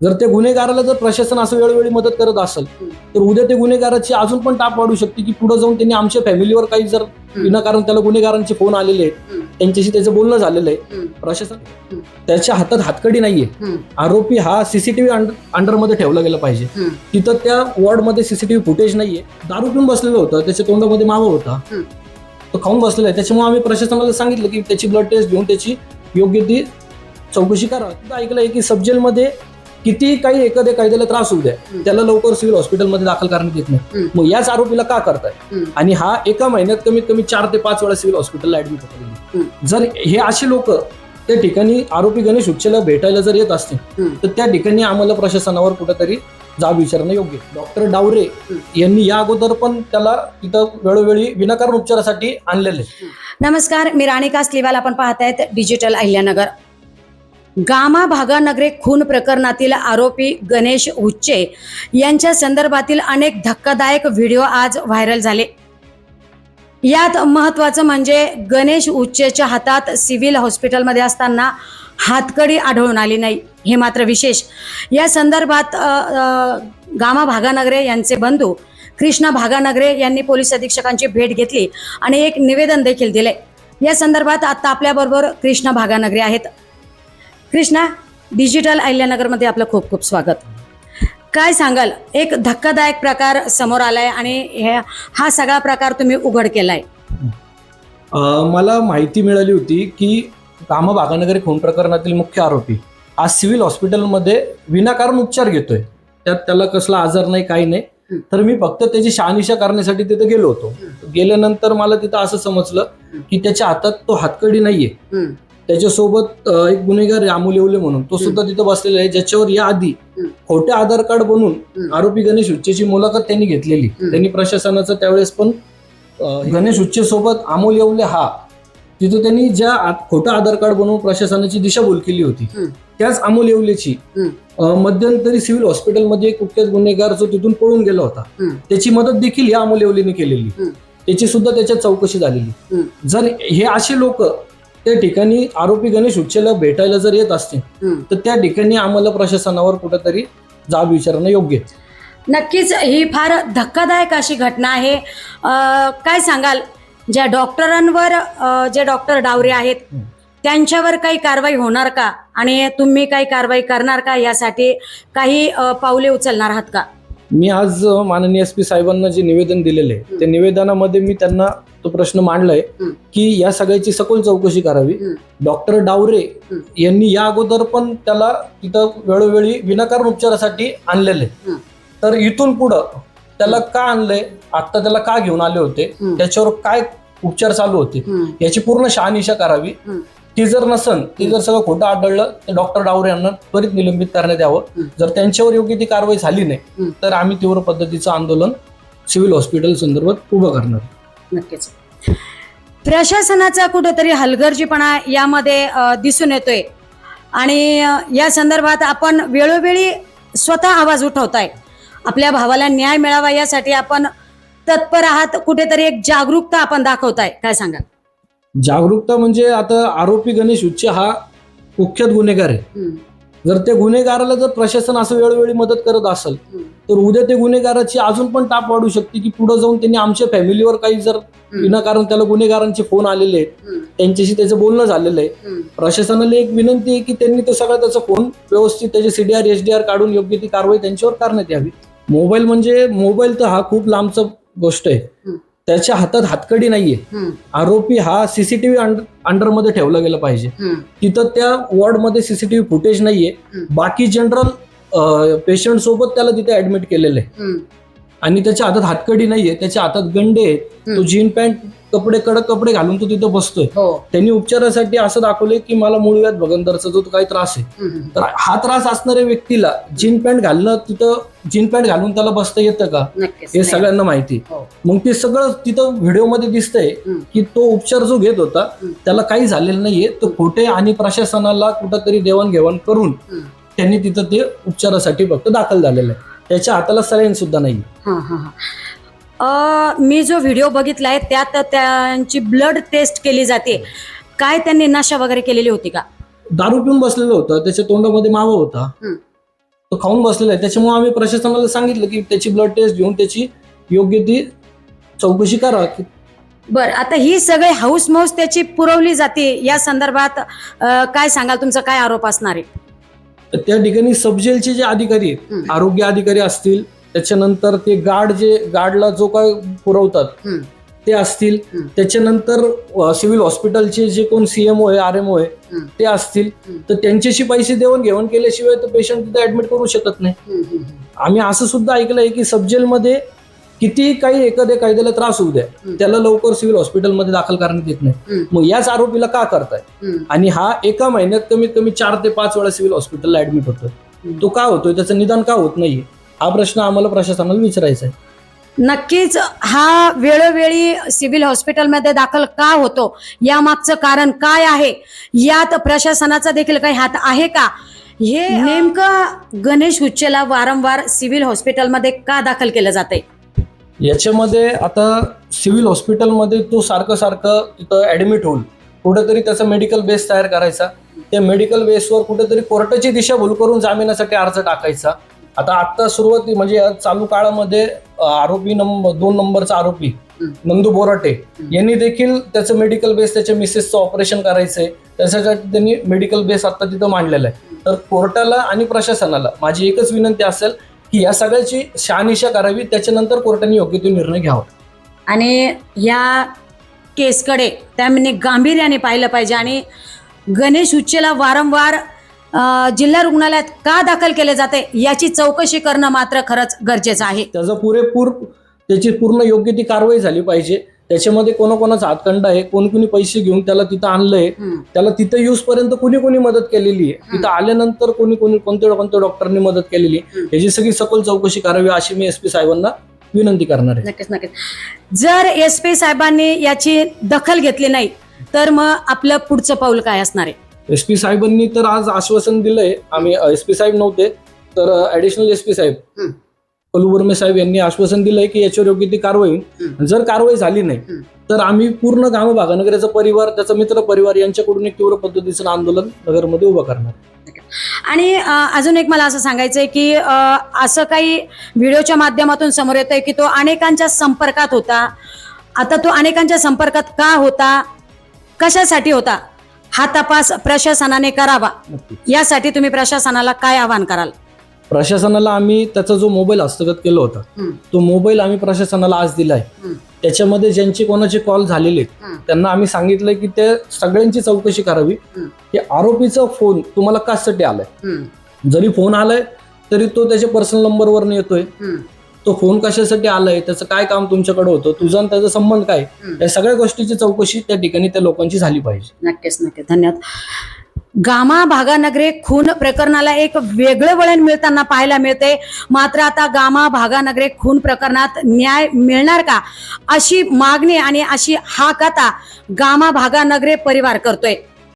जर त्या गुन्हेगाराला जर प्रशासन असं वेळोवेळी मदत करत असेल तर उद्या ते गुन्हेगाराची अजून पण टाप वाढू शकते की पुढे जाऊन त्यांनी आमच्या फॅमिलीवर काही जर विनाकारण त्याला गुन्हेगारांचे फोन आलेले आहेत त्यांच्याशी त्याचं बोलणं झालेलं आहे. प्रशासन त्याच्या हातात हातकडी नाहीये. आरोपी हा सीसीटीव्ही अंडरमध्ये ठेवला गेला पाहिजे. तिथं त्या वॉर्डमध्ये सीसीटीव्ही फुटेज नाहीये. दारू पिऊन बसलेलं होतं त्याच्या तोंडामध्ये मावा होता. तो खाऊन बसलेला आहे. त्याच्यामुळे आम्ही प्रशासनाला सांगितलं की त्याची ब्लड टेस्ट घेऊन त्याची योग्य ती चौकशी करा. तिथं ऐकलंय की सबजेलमध्ये किती काही एखाद्या कायद्याला त्रास होऊ द्या त्याला लवकर सिव्हिल हॉस्पिटलमध्ये दाखल करण्यात येत नाही. मग याच आरोपीला का करताय? आणि हा एका महिन्यात कमीत कमी चार ते पाच वेळा सिव्हिल हॉस्पिटलला ऍडमिट होता. जर हे असे लोक त्या ठिकाणी आरोपी गणेश उच्चला भेटायला जर येत असतील तर त्या ठिकाणी आम्हाला प्रशासनावर कुठेतरी जाब विचारणं योग्य डॉक्टर डावरे यांनी या अगोदर पण त्याला तिथं वेळोवेळी विनाकारण उपचारासाठी आणलेले नमस्कार मी राणी कासलीवाल आपण पाहतायत डिजिटल अहिल्यानगर. गामा भागानगरे खून प्रकरणातील आरोपी गणेश उच्चे यांच्या संदर्भातील अनेक धक्कादायक व्हिडिओ आज व्हायरल झाले. यात महत्वाचं म्हणजे गणेश उच्चेच्या हातात सिव्हिल हॉस्पिटलमध्ये असताना हातकडी आढळून आली नाही. हे मात्र विशेष. या संदर्भात गामा भागानगरे यांचे बंधू कृष्णा भागानगरे यांनी पोलीस अधीक्षकांची भेट घेतली आणि एक निवेदन देखील दिले. या संदर्भात आता आपल्याबरोबर कृष्णा भागानगरे आहेत. कृष्णा डिजिटल अहिल्यानगरमध्ये आपलं खूप खूप स्वागत. काय सांगाल? एक धक्कादायक प्रकार समोर आलाय आणि हे हा सगळा प्रकार तुम्ही उघड केलाय. अं, मला माहिती मिळाली होती की कामा भागानगरी खून प्रकरणातील मुख्य आरोपी आज सिव्हिल हॉस्पिटलमध्ये विनाकारण उपचार घेतोय. त्यात त्याला कसला आजार नाही काही नाही. तर मी फक्त त्याची शहानिशा करण्यासाठी तिथे गेलो होतो. गेल्यानंतर मला तिथं असं समजलं की त्याच्या हातात तो हातकडी नाहीये. त्याच्यासोबत एक गुन्हेगार आहे अमोल येवले म्हणून तो सुद्धा तिथं बसलेला आहे. ज्याच्यावर या आधी खोटे आधार कार्ड बनवून आरोपी गणेश उच्चेची मुलाखत त्यांनी घेतलेली. त्यांनी प्रशासनाचं त्यावेळेस पण गणेश उच्चे सोबत अमोल येवले हा तिथं त्यांनी ज्या खोटं आधार कार्ड बनवून प्रशासनाची दिशाभूल केली होती त्याच अमोल येवलेची मध्यंतरी सिव्हिल हॉस्पिटलमध्ये एक कुख्यात गुन्हेगार जो तिथून पळून गेला होता त्याची मदत देखील या अमोल येवलेने केलेली. त्याची सुद्धा त्याच्यात चौकशी झालेली. जर हे असे लोक त्या ठिकाणी आरोपी गणेश उच्चेला भेटायला जर येत असतील तर त्या ठिकाणी आम्हाला प्रशासनावर कुठेतरी जाब विचारणं योग्य आहे. नक्कीच ही फार धक्कादायक अशी घटना आहे. काय सांगाल? ज्या डॉक्टरांवर जे डॉक्टर डावरे आहेत त्यांच्यावर काही कारवाई होणार का? आणि तुम्ही काही कारवाई करणार का? यासाठी काही पावले उचलणार आहात का? मी आज माननीय एस पी साहेबांना जे निवेदन दिलेले त्या निवेदनामध्ये मी त्यांना तो प्रश्न मांडलाय की या सगळ्याची सखोल चौकशी करावी. डॉक्टर डावरे यांनी या अगोदर पण त्याला तिथं वेळोवेळी विनाकारण उपचारासाठी आणलेले. तर इथून पुढं त्याला का आणलंय? आता त्याला का घेऊन आले होते? त्याच्यावर काय उपचार चालू होते? याची पूर्ण शहानिशा करावी. ती जर नसन ती जर सगळं खोटं आढळलं तर डॉक्टर डावरे यांना त्वरित निलंबित करण्यात यावं. जर त्यांच्यावर योग्य ती कारवाई झाली नाही तर आम्ही तीव्र पद्धतीचं आंदोलन सिव्हिल हॉस्पिटल संदर्भात उभं करणार. नक्कीच. प्रशासनाचा कुठेतरी हलगर्जीपणा यामध्ये दिसून येतोय. आणि या संदर्भात आपण वेळोवेळी स्वतः आवाज उठवताय. आपल्या भावाला न्याय मिळावा यासाठी आपण तत्पर आहात कुठेतरी एक जागरूकता आपण दाखवताय. काय सांगा जागरूकता म्हणजे आता आरोपी गणेश उच्चे हा कुख्यात गुन्हेगार आहे. जर त्या गुन्हेगाराला जर प्रशासन असं वेळोवेळी मदत करत असेल तर उद्या ते गुन्हेगाराची अजून पण टाप वाढू शकते की पुढे जाऊन त्यांनी आमच्या फॅमिलीवर काही जर विनाकारण त्याला गुन्हेगारांचे फोन आलेले आहेत त्यांच्याशी त्याचं बोलणं झालेलं आहे. प्रशासनाला एक विनंती आहे की त्यांनी तो सगळा त्याचा फोन व्यवस्थित त्याचे सीडीआर एचडीआर काढून योग्य ती कारवाई त्यांच्यावर करण्यात यावी. मोबाईल म्हणजे मोबाईल तर हा खूप लांबचा गोष्ट आहे. त्याच्या हातात हातकडी नाहीये. आरोपी हा सीसीटीव्ही अंडरमध्ये ठेवला गेला पाहिजे. तिथं त्या वॉर्डमध्ये सीसीटीव्ही फुटेज नाहीये. बाकी जनरल पेशंट सोबत त्याला तिथे ऍडमिट केलेलं आहे. आणि त्याच्या हातात हातकडी नाहीये त्याच्या हातात गंडे आहेत. तो जीन पॅन्ट कपडे कडक कपडे घालून तो तिथं बसतोय. हो. त्यांनी उपचारासाठी असं दाखवलंय की मला मुळव्यात भगंदरचा जो काही त्रास आहे तर हा त्रास असणाऱ्या व्यक्तीला जीन पॅन्ट घालणं तिथं जीन पॅन्ट घालून त्याला बसता येतं का? हे सगळ्यांना माहिती. हो. मग ते सगळं तिथं व्हिडिओमध्ये दिसतंय की तो उपचार जो घेत होता त्याला काही झालेलं नाहीये. तो खोटे आणि प्रशासनाला कुठंतरी देवाणघेवाण करून त्यांनी तिथं ते उपचारासाठी फक्त दाखल झालेलं आहे. त्याच्या हाताला सलाईन सुद्धा नाही. हा हा हा. मी जो व्हिडिओ बघितलाय त्यात त्यांची ब्लड टेस्ट केली जाते. काय त्यांनी नशा वगैरे केलेली होती का? दारू पिऊन बसलेलं होतं त्याच्या तोंडामध्ये मावा होता. तो खाऊन बसलेला आहे. त्याच्यामुळे आम्ही प्रशासनाला सांगितलं की त्याची ब्लड टेस्ट घेऊन त्याची योग्य ती चौकशी करा. की बर आता ही सगळे हाऊस मौस त्याची पुरवली जाते. या संदर्भात काय सांगाल? तुमचा काय आरोप असणार आहे? तर त्या ठिकाणी सबजेलचे जे अधिकारी आहेत. आरोग्य अधिकारी असतील त्याच्यानंतर ते गार्ड जे गार्डला जो काय पुरवतात. ते असतील. त्याच्यानंतर सिव्हिल हॉस्पिटलचे जे कोण सीएमओ आहे आर एम ओ आहे. ते असतील. तर त्यांच्याशी पैसे देऊन घेऊन केल्याशिवाय तर पेशंट तिथे ऍडमिट करू शकत नाही आम्ही असं सुद्धा ऐकलंय की सबजेलमध्ये किती काही एखाद्या कायद्याला त्रास होऊ द्या. त्याला लवकर सिव्हिल हॉस्पिटलमध्ये दाखल करण्यात येत नाही. मग याच आरोपीला का करताय? आणि हा एका महिन्यात कमीत कमी चार ते पाच वेळा सिव्हिल हॉस्पिटलला ऍडमिट होतोय. तो का होतोय? त्याचं निदान का होत नाहीये? हा प्रश्न आम्हाला प्रशासनाला विचारायचा आहे. नक्कीच हा वेळोवेळी सिव्हिल हॉस्पिटलमध्ये दाखल का होतो? या मागचं कारण काय आहे? यात प्रशासनाचा देखील काही हात आहे का? हे नेमकं गणेश हुच्चेला वारंवार सिव्हिल हॉस्पिटलमध्ये का दाखल केलं जाते याच्यामध्ये आता सिव्हिल हॉस्पिटलमध्ये तो सारखं सारखं तिथं ऍडमिट होईल कुठेतरी त्याचा मेडिकल बेस तयार करायचा त्या मेडिकल बेसवर कुठेतरी कोर्टाची दिशाभूल करून जामिनासाठी अर्ज टाकायचा आता आत्ता सुरुवाती म्हणजे या चालू काळामध्ये आरोपी नंबर दोन नंबरचा आरोपी. नंदू बोराटे. यांनी देखील त्याचं मेडिकल बेस त्याच्या मिसेसचं ऑपरेशन करायचंय त्याच्यासाठी त्यांनी मेडिकल बेस आता तिथं मांडलेला आहे तर कोर्टाला आणि प्रशासनाला माझी एकच विनंती असेल की या सगळ्याची शहानिशा करावी त्याच्यानंतर कोर्टाने योग्य तो निर्णय घ्यावा. आणि या केसकडे त्यांनी गांभीर्याने पाहिलं पाहिजे आणि गणेश उच्चेला वारंवार जिल्हा रुग्णालयात का दाखल केले जाते याची चौकशी करणं मात्र खरंच गरजेचं आहे. त्याचा पुरेपूर त्याची पूर्ण योग्य ती कारवाई झाली पाहिजे. त्याच्यामध्ये कोणाकोणाचा हातखंड आहे कोणी कोणी पैसे घेऊन त्याला तिथं आणलंय त्याला तिथं यूज पर्यंत कुणी कुणी मदत केलेली आहे. तिथं आल्यानंतर कोणी कोणी कोणत्या कोणत्या डॉक्टरनी मदत केलेली. याची सगळी सखोल चौकशी करावी अशी मी एस पी साहेबांना विनंती करणार आहे. नक्कीच नक्कीच. जर एस पी साहेबांनी याची दखल घेतली नाही तर मग आपलं पुढचं पाऊल काय असणार आहे? एस पी साहेबांनी तर आज आश्वासन दिलंय. आम्ही एस पी साहेब नव्हते तर ऍडिशनल एस पी साहेब हम्म. कलुबर्मे साहेब यांनी आश्वासन दिलंय की याच्यावर योग्य ती कारवाई होईल. जर कारवाई झाली नाही. तर आम्ही पूर्ण गाव भागानगराचा परिवार त्याचा मित्र परिवार यांच्याकडून एक तीव्र पद्धतीचं आंदोलन नगरमध्ये उभं करणार आणि अजून एक मला असं सांगायचंय की असं काही व्हिडिओच्या माध्यमातून समोर येतंय की तो अनेकांच्या संपर्कात होता. आता तो अनेकांच्या संपर्कात का होता? कशासाठी होता? हा तपास प्रशासनाने करावा. यासाठी तुम्ही प्रशासनाला काय आवाहन कराल? प्रशासनाला आम्ही त्याचा जो मोबाईल हस्तगत केला होता. तो मोबाईल आम्ही प्रशासनाला आज दिलाय. त्याच्यामध्ये ज्यांचे कोणाचे कॉल झालेले आहेत. त्यांना आम्ही सांगितलंय की त्या सगळ्यांची चौकशी करावी. की आरोपीचा फोन तुम्हाला कशासाठी आलाय जरी फोन आलाय तरी तो त्याच्या पर्सनल नंबरवर येतोय तो फोन कशासाठी आलाय त्याचं काय काम तुमच्याकडे होतं तुझा आणि त्याचा संबंध काय. या सगळ्या गोष्टीची चौकशी त्या ठिकाणी त्या लोकांची झाली पाहिजे नक्कीच नक्कीच धन्यवाद गामा भागानगरे खून प्रकरणाला एक वेगळं वळण मिळताना पाहायला मिळते मात्र आता गामा भागानगरे खून प्रकरणात न्याय मिळणार का? अशी मागणी आणि अशी हा कथा गामा भागानगरे परिवार करतोय.